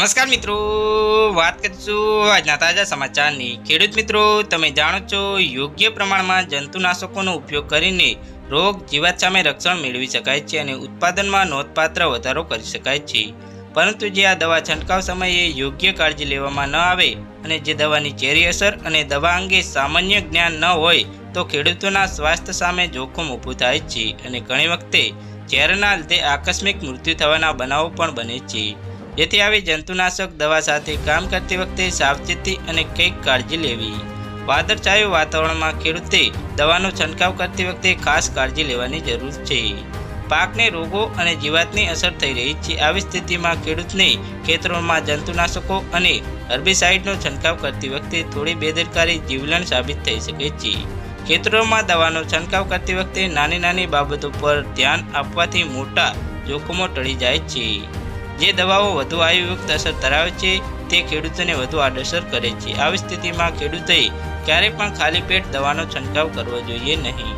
નમસ્કાર મિત્રો. વાત કરીશું આજના તાજા સમાચારની. ખેડૂત મિત્રો, તમે જાણો છો, યોગ્ય પ્રમાણમાં જંતુનાશકોનો ઉપયોગ કરીને રોગ જીવાત સામે રક્ષણ મેળવી શકાય છે અને ઉત્પાદનમાં નોંધપાત્ર વધારો કરી શકાય છે. પરંતુ જે આ દવા છંટકાવ સમયે યોગ્ય કાળજી લેવામાં ન આવે અને જે દવાની ઝેરી અસર અને દવા અંગે સામાન્ય જ્ઞાન ન હોય, તો ખેડૂતોના સ્વાસ્થ્ય સામે જોખમ ઊભું થાય છે અને ઘણી વખતે ઝેરના લીધે આકસ્મિક મૃત્યુ થવાના બનાવો પણ બને છે. જેથી આવી જંતુનાશક દવા સાથે કામ કરતી વખતે સાવચેતી અને કંઈક કાળજી લેવી. વાદળછાયું વાતાવરણમાં ખેડૂતે દવાનો છંટકાવ કરતી વખતે ખાસ કાળજી લેવાની જરૂર છે. પાકને રોગો અને જીવાતની અસર થઈ રહી છે. આવી સ્થિતિમાં ખેડૂતને ખેતરોમાં જંતુનાશકો અને હર્બિસાઇડનો છંટકાવ કરતી વખતે થોડી બેદરકારી જીવલણ સાબિત થઈ શકે છે. ખેતરોમાં દવાનો છંટકાવ કરતી વખતે નાની નાની બાબતો પર ધ્યાન આપવાથી મોટા જોખમો ટળી જાય છે. જે દવાઓ વધુ આયુયુક્ત અસર ધરાવે છે, તે ખેડૂતોને વધુ આડઅસર કરે છે. આવી સ્થિતિમાં ખેડૂતોએ ક્યારેય પણ ખાલી પેટ દવાનો છંટકાવ કરવો જોઈએ નહીં.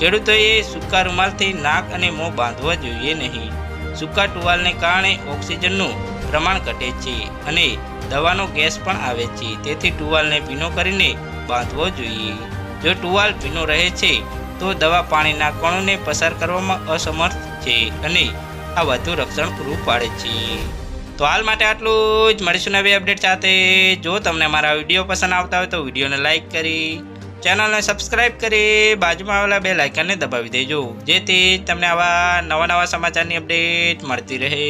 ખેડૂતોએ સૂકા રૂમાલથી નાક અને મોં બાંધવા જોઈએ નહીં. સૂકા ટુવાલને કારણે ઓક્સિજનનું પ્રમાણ ઘટે છે અને દવાનો ગેસ પણ આવે છે. તેથી ટુવાલને ભીનો કરીને બાંધવો જોઈએ. જો ટુવાલ ભીનો રહે છે, તો દવા પાણીના કણોને પસાર કરવામાં અસમર્થ છે અને આ વધુ રક્ષણ પૂરું પાડે છે. તો હાલ માટે આટલું જ. મળીશું નવી અપડેટ સાથે. જો તમને મારા વીડિયો પસંદ આવતા હોય તો વિડીયોને લાઇક કરી ચેનલને સબસ્ક્રાઇબ કરી, બાજુમાં આવેલા બે લાઇકનને દબાવી દેજો. જેથી તમને આવા નવા નવા સમાચારની અપડેટ મળતી રહે.